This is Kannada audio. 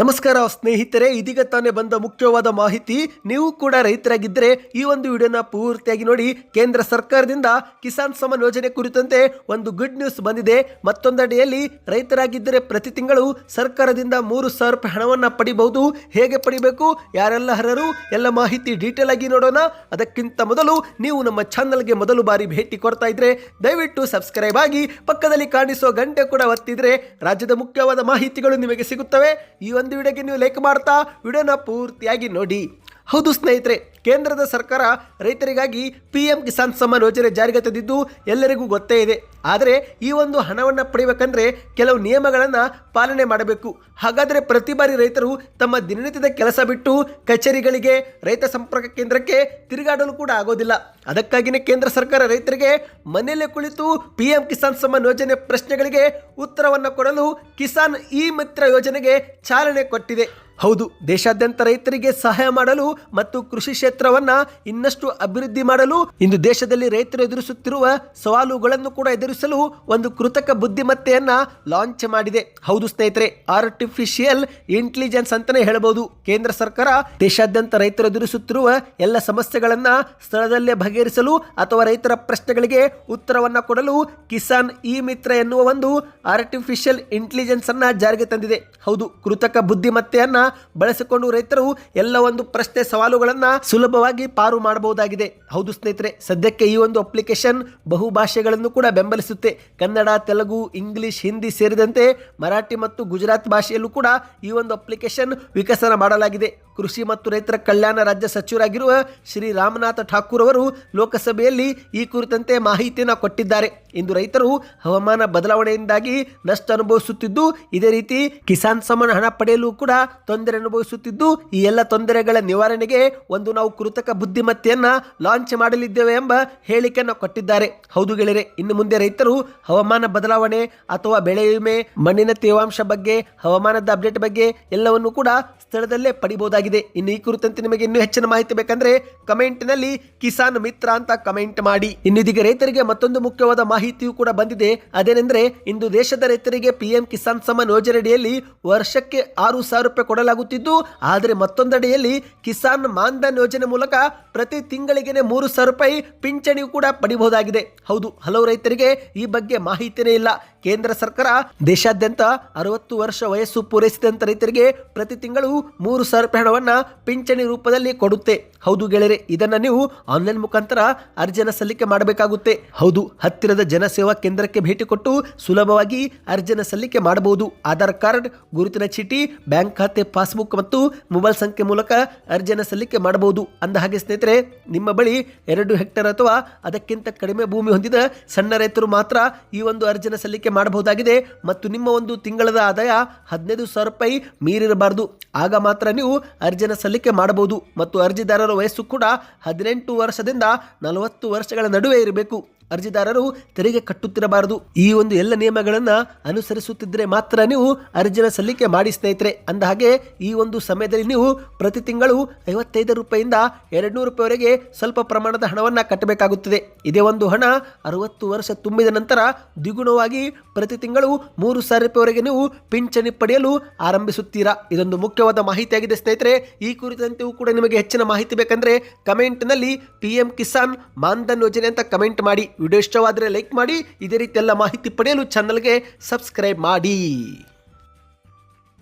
ನಮಸ್ಕಾರ ಸ್ನೇಹಿತರೆ, ಇದೀಗ ತಾನೇ ಬಂದ ಮುಖ್ಯವಾದ ಮಾಹಿತಿ. ನೀವು ಕೂಡ ರೈತರಾಗಿದ್ದರೆ ಈ ಒಂದು ವಿಡಿಯೋನ ಪೂರ್ತಿಯಾಗಿ ನೋಡಿ. ಕೇಂದ್ರ ಸರ್ಕಾರದಿಂದ ಕಿಸಾನ್ ಸಮ್ಮಾನ್ ಯೋಜನೆ ಕುರಿತಂತೆ ಒಂದು ಗುಡ್ ನ್ಯೂಸ್ ಬಂದಿದೆ. ಮತ್ತೊಂದೆಡೆಯಲ್ಲಿ ರೈತರಾಗಿದ್ದರೆ ಪ್ರತಿ ತಿಂಗಳು ಸರ್ಕಾರದಿಂದ ಮೂರು ಸಾವಿರ ರೂಪಾಯಿ ಹಣವನ್ನು ಪಡಿಬಹುದು. ಹೇಗೆ ಪಡಿಬೇಕು? ಯಾರೆಲ್ಲ ಅರ್ಹರು? ಎಲ್ಲ ಮಾಹಿತಿ ಡೀಟೇಲ್ ಆಗಿ ನೋಡೋಣ. ಅದಕ್ಕಿಂತ ಮೊದಲು ನೀವು ನಮ್ಮ ಚಾನಲ್ಗೆ ಮೊದಲು ಬಾರಿ ಭೇಟಿ ಕೊಡ್ತಾ ಇದ್ರೆ, ದಯವಿಟ್ಟು ಸಬ್ಸ್ಕ್ರೈಬ್ ಆಗಿ ಪಕ್ಕದಲ್ಲಿ ಕಾಣಿಸೋ ಗಂಟೆ ಕೂಡ ಒತ್ತಿದ್ರೆ ರಾಜ್ಯದ ಮುಖ್ಯವಾದ ಮಾಹಿತಿಗಳು ನಿಮಗೆ ಸಿಗುತ್ತವೆ. ಈ ವಿಡಿಯೋಗೆ ನೀವು ಲೈಕ್ ಮಾಡ್ತಾ ವಿಡಿಯೋನ ಪೂರ್ತಿಯಾಗಿ ನೋಡಿ. ಹೌದು ಸ್ನೇಹಿತರೆ, ಕೇಂದ್ರದ ಸರ್ಕಾರ ರೈತರಿಗಾಗಿ ಪಿ ಎಂ ಕಿಸಾನ್ ಸಮ್ಮಾನ್ ಯೋಜನೆ ಜಾರಿಗೆ ತಂದಿದ್ದು ಎಲ್ಲರಿಗೂ ಗೊತ್ತೇ ಇದೆ. ಆದರೆ ಈ ಒಂದು ಹಣವನ್ನು ಪಡೆಯಬೇಕಂದ್ರೆ ಕೆಲವು ನಿಯಮಗಳನ್ನು ಪಾಲನೆ ಮಾಡಬೇಕು. ಹಾಗಾದರೆ ಪ್ರತಿ ಬಾರಿ ರೈತರು ತಮ್ಮ ದಿನನಿತ್ಯದ ಕೆಲಸ ಬಿಟ್ಟು ಕಚೇರಿಗಳಿಗೆ, ರೈತ ಸಂಪರ್ಕ ಕೇಂದ್ರಕ್ಕೆ ತಿರುಗಾಡಲು ಕೂಡ ಆಗೋದಿಲ್ಲ. ಅದಕ್ಕಾಗಿಯೇ ಕೇಂದ್ರ ಸರ್ಕಾರ ರೈತರಿಗೆ ಮನೆಯಲ್ಲೇ ಕುಳಿತು ಪಿ ಎಂ ಕಿಸಾನ್ ಸಮ್ಮಾನ್ ಯೋಜನೆ ಪ್ರಶ್ನೆಗಳಿಗೆ ಉತ್ತರವನ್ನು ಕೊಡಲು ಕಿಸಾನ್ ಇ ಮಿತ್ರ ಯೋಜನೆಗೆ ಚಾಲನೆ ಕೊಟ್ಟಿದೆ. ಹೌದು, ದೇಶಾದ್ಯಂತ ರೈತರಿಗೆ ಸಹಾಯ ಮಾಡಲು ಮತ್ತು ಕೃಷಿ ಕ್ಷೇತ್ರವನ್ನ ಇನ್ನಷ್ಟು ಅಭಿವೃದ್ಧಿ ಮಾಡಲು ಇಂದು ದೇಶದಲ್ಲಿ ರೈತರು ಎದುರಿಸುತ್ತಿರುವ ಸವಾಲುಗಳನ್ನು ಕೂಡ ಎದುರಿಸಲು ಒಂದು ಕೃತಕ ಬುದ್ಧಿಮತ್ತೆಯನ್ನ ಲಾಂಚ್ ಮಾಡಿದೆ. ಹೌದು ಸ್ನೇಹಿತರೆ ಆರ್ಟಿಫಿಷಿಯಲ್ ಇಂಟೆಲಿಜೆನ್ಸ್ ಅಂತಾನೆ ಹೇಳಬಹುದು ಕೇಂದ್ರ ಸರ್ಕಾರ ದೇಶಾದ್ಯಂತ ರೈತರು ಎದುರಿಸುತ್ತಿರುವ ಎಲ್ಲ ಸಮಸ್ಯೆಗಳನ್ನ ಸ್ಥಳದಲ್ಲೇ ಬಗೆಹರಿಸಲು ಅಥವಾ ರೈತರ ಪ್ರಶ್ನೆಗಳಿಗೆ ಉತ್ತರವನ್ನ ಕೊಡಲು ಕಿಸಾನ್ ಇ ಮಿತ್ರ ಎನ್ನುವ ಒಂದು ಆರ್ಟಿಫಿಷಿಯಲ್ ಇಂಟೆಲಿಜೆನ್ಸ್ ಅನ್ನ ಜಾರಿಗೆ ತಂದಿದೆ. ಹೌದು, ಕೃತಕ ಬುದ್ಧಿಮತ್ತೆಯನ್ನ ಬಳಸಿಕೊಂಡು ರೈತರು ಎಲ್ಲ ಒಂದು ಪ್ರಶ್ನೆ ಸವಾಲುಗಳನ್ನ ಸುಲಭವಾಗಿ ಪಾರು ಮಾಡಬಹುದಾಗಿದೆ. ಹೌದು ಸ್ನೇಹಿತರೆ, ಸದ್ಯಕ್ಕೆ ಈ ಒಂದು ಅಪ್ಲಿಕೇಶನ್ ಬಹುಭಾಷೆಗಳನ್ನು ಕೂಡ ಬೆಂಬಲಿಸುತ್ತೆ. ಕನ್ನಡ, ತೆಲುಗು, ಇಂಗ್ಲಿಷ್, ಹಿಂದಿ ಸೇರಿದಂತೆ ಮರಾಠಿ ಮತ್ತು ಗುಜರಾತ್ ಭಾಷೆಯಲ್ಲೂ ಕೂಡ ಈ ಒಂದು ಅಪ್ಲಿಕೇಶನ್ ವಿಕಸನ ಮಾಡಲಾಗಿದೆ. ಕೃಷಿ ಮತ್ತು ರೈತರ ಕಲ್ಯಾಣ ರಾಜ್ಯ ಸಚಿವರಾಗಿರುವ ಶ್ರೀ ರಾಮನಾಥ ಠಾಕೂರ್ ಅವರು ಲೋಕಸಭೆಯಲ್ಲಿ ಈ ಕುರಿತಂತೆ ಮಾಹಿತಿಯನ್ನು ಕೊಟ್ಟಿದ್ದಾರೆ. ಇಂದು ರೈತರು ಹವಾಮಾನ ಬದಲಾವಣೆಯಿಂದಾಗಿ ನಷ್ಟ ಅನುಭವಿಸುತ್ತಿದ್ದು, ಇದೇ ರೀತಿ ಕಿಸಾನ್ ಸಮಾನ ಹಣ ಪಡೆಯಲು ಕೂಡ ತೊಂದರೆ ಅನುಭವಿಸುತ್ತಿದ್ದು, ಈ ಎಲ್ಲ ತೊಂದರೆಗಳ ನಿವಾರಣೆಗೆ ಒಂದು ನಾವು ಕೃತಕ ಬುದ್ಧಿಮತ್ತೆಯನ್ನ ಲಾಂಚ್ ಮಾಡಲಿದ್ದೇವೆ ಎಂಬ ಹೇಳಿಕೆಯನ್ನು ಕೊಟ್ಟಿದ್ದಾರೆ. ಹೌದು ಗೆಳೆಯರೆ, ಇನ್ನು ಮುಂದೆ ರೈತರು ಹವಾಮಾನ ಬದಲಾವಣೆ ಅಥವಾ ಬೆಳೆ ವಿಮೆ, ಮಣ್ಣಿನ ತೇವಾಂಶ ಬಗ್ಗೆ, ಹವಾಮಾನದ ಅಪ್ಡೇಟ್ ಬಗ್ಗೆ ಎಲ್ಲವನ್ನು ಕೂಡ ಸ್ಥಳದಲ್ಲೇ ಪಡಿಬಹುದಾಗಿದೆ. ಇನ್ನು ಈ ಕುರಿತಂತೆ ನಿಮಗೆ ಇನ್ನೂ ಹೆಚ್ಚಿನ ಮಾಹಿತಿ ಬೇಕಂದ್ರೆ ಕಮೆಂಟ್ನಲ್ಲಿ ಕಿಸಾನ್ ಮಿತ್ರ ಅಂತ ಕಮೆಂಟ್ ಮಾಡಿ. ಇನ್ನು ಇದೀಗ ರೈತರಿಗೆ ಮತ್ತೊಂದು ಮುಖ್ಯವಾದ ಮಾಹಿತಿಯೂ ಕೂಡ ಬಂದಿದೆ. ಅದೇನೆಂದರೆ, ಇಂದು ದೇಶದ ರೈತರಿಗೆ ಪಿಎಂ ಕಿಸಾನ್ ಸಮ್ಮಾನ್ ಯೋಜನೆಯಡಿಯಲ್ಲಿ ವರ್ಷಕ್ಕೆ ಆರು ಸಾವಿರ ರೂಪಾಯಿ ಕೊಡಲಾಗುತ್ತಿದ್ದು ಆದರೆ ಮತ್ತೊಂದೆಡೆಯಲ್ಲಿ ಕಿಸಾನ್ ಮಾನ್ಧನ್ ಯೋಜನೆ ಮೂಲಕ ಪ್ರತಿ ತಿಂಗಳಿಗೆ ಮೂರು ಸಾವಿರ ರೂಪಾಯಿ ಪಿಂಚಣಿ ಕೂಡ ಪಡಿಬಹುದಾಗಿದೆ. ಹೌದು, ಹಲವು ರೈತರಿಗೆ ಈ ಬಗ್ಗೆ ಮಾಹಿತಿನೇ ಇಲ್ಲ. ಕೇಂದ್ರ ಸರ್ಕಾರ ದೇಶಾದ್ಯಂತ ಅರವತ್ತು ವರ್ಷ ವಯಸ್ಸು ಪೂರೈಸಿದಂತ ರೈತರಿಗೆ ಪ್ರತಿ ತಿಂಗಳು ಮೂರು ಸಾವಿರ ರೂಪಾಯಿ ಹಣವನ್ನ ಪಿಂಚಣಿ ರೂಪದಲ್ಲಿ ಕೊಡುತ್ತೆ. ಹೌದು ಗೆಳೆಯರೆ, ಇದನ್ನ ನೀವು ಆನ್ಲೈನ್ ಮುಖಾಂತರ ಅರ್ಜಿಯನ್ನು ಸಲ್ಲಿಕೆ ಮಾಡಬೇಕಾಗುತ್ತೆ. ಹೌದು, ಹತ್ತಿರದ ಜನಸೇವಾ ಕೇಂದ್ರಕ್ಕೆ ಭೇಟಿ ಕೊಟ್ಟು ಸುಲಭವಾಗಿ ಅರ್ಜಿಯನ್ನು ಸಲ್ಲಿಕೆ ಮಾಡಬಹುದು. ಆಧಾರ್ ಕಾರ್ಡ್, ಗುರುತಿನ ಚೀಟಿ, ಬ್ಯಾಂಕ್ ಖಾತೆ ಪಾಸ್ಬುಕ್ ಮತ್ತು ಮೊಬೈಲ್ ಸಂಖ್ಯೆ ಮೂಲಕ ಅರ್ಜಿಯನ್ನು ಸಲ್ಲಿಕೆ ಮಾಡಬಹುದು. ಅಂದ ಹಾಗೆ ಸ್ನೇಹಿತರೆ, ನಿಮ್ಮ ಬಳಿ ಎರಡು ಹೆಕ್ಟೇರ್ ಅಥವಾ ಅದಕ್ಕಿಂತ ಕಡಿಮೆ ಭೂಮಿ ಹೊಂದಿದ ಸಣ್ಣ ರೈತರು ಮಾತ್ರ ಈ ಒಂದು ಅರ್ಜಿನ ಸಲ್ಲಿಕೆ ಮಾಡಬಹುದಾಗಿದೆ ಮತ್ತು ನಿಮ್ಮ ಒಂದು ತಿಂಗಳದ ಆದಾಯ ಹದಿನೈದು ಸಾವಿರ ರೂಪಾಯಿ ಮೀರಿರಬಾರದು. ಆಗ ಮಾತ್ರ ನೀವು ಅರ್ಜಿನ ಸಲ್ಲಿಕೆ ಮಾಡಬಹುದು ಮತ್ತು ಅರ್ಜಿದಾರರ ವಯಸ್ಸು ಕೂಡ ಹದಿನೆಂಟು ವರ್ಷದಿಂದ ನಲವತ್ತು ವರ್ಷಗಳ ನಡುವೆ ಇರಬೇಕು. ಅರ್ಜಿದಾರರು ತೆರಿಗೆ ಕಟ್ಟುತ್ತಿರಬಾರದು. ಈ ಒಂದು ಎಲ್ಲ ನಿಯಮಗಳನ್ನು ಅನುಸರಿಸುತ್ತಿದ್ದರೆ ಮಾತ್ರ ನೀವು ಅರ್ಜಿನ ಸಲ್ಲಿಕೆ ಮಾಡಿ ಸ್ನೇಹಿತರೆ. ಅಂದ ಹಾಗೆ ಈ ಒಂದು ಸಮಯದಲ್ಲಿ ನೀವು ಪ್ರತಿ ತಿಂಗಳು ಐವತ್ತೈದು ರೂಪಾಯಿಂದ ಎರಡು ನೂರು ರೂಪಾಯಿವರೆಗೆ ಸ್ವಲ್ಪ ಪ್ರಮಾಣದ ಹಣವನ್ನು ಕಟ್ಟಬೇಕಾಗುತ್ತದೆ. ಇದೇ ಒಂದು ಹಣ ಅರವತ್ತು ವರ್ಷ ತುಂಬಿದ ನಂತರ ದ್ವಿಗುಣವಾಗಿ ಪ್ರತಿ ತಿಂಗಳು ಮೂರು ಸಾವಿರ ರೂಪಾಯಿವರೆಗೆ ನೀವು ಪಿಂಚಣಿ ಪಡೆಯಲು ಆರಂಭಿಸುತ್ತೀರಾ. ಇದೊಂದು ಮುಖ್ಯವಾದ ಮಾಹಿತಿಯಾಗಿದೆ ಸ್ನೇಹಿತರೆ. ಈ ಕುರಿತಂತೆಯೂ ಕೂಡ ನಿಮಗೆ ಹೆಚ್ಚಿನ ಮಾಹಿತಿ ಬೇಕಂದ್ರೆ ಕಮೆಂಟ್ನಲ್ಲಿ ಪಿ ಎಂ ಕಿಸಾನ್ ಮಾನ್ಧನ್ ಯೋಜನೆ ಅಂತ ಕಮೆಂಟ್ ಮಾಡಿ. ವಿಡಿಯೋ ಇಷ್ಟವಾದರೆ ಲೈಕ್ ಮಾಡಿ ಇದೇ ರೀತಿ ಎಲ್ಲ ಮಾಹಿತಿ ಪಡೆಯಲು ಚಾನಲ್ಗೆ ಸಬ್ಸ್ಕ್ರೈಬ್ ಮಾಡಿ.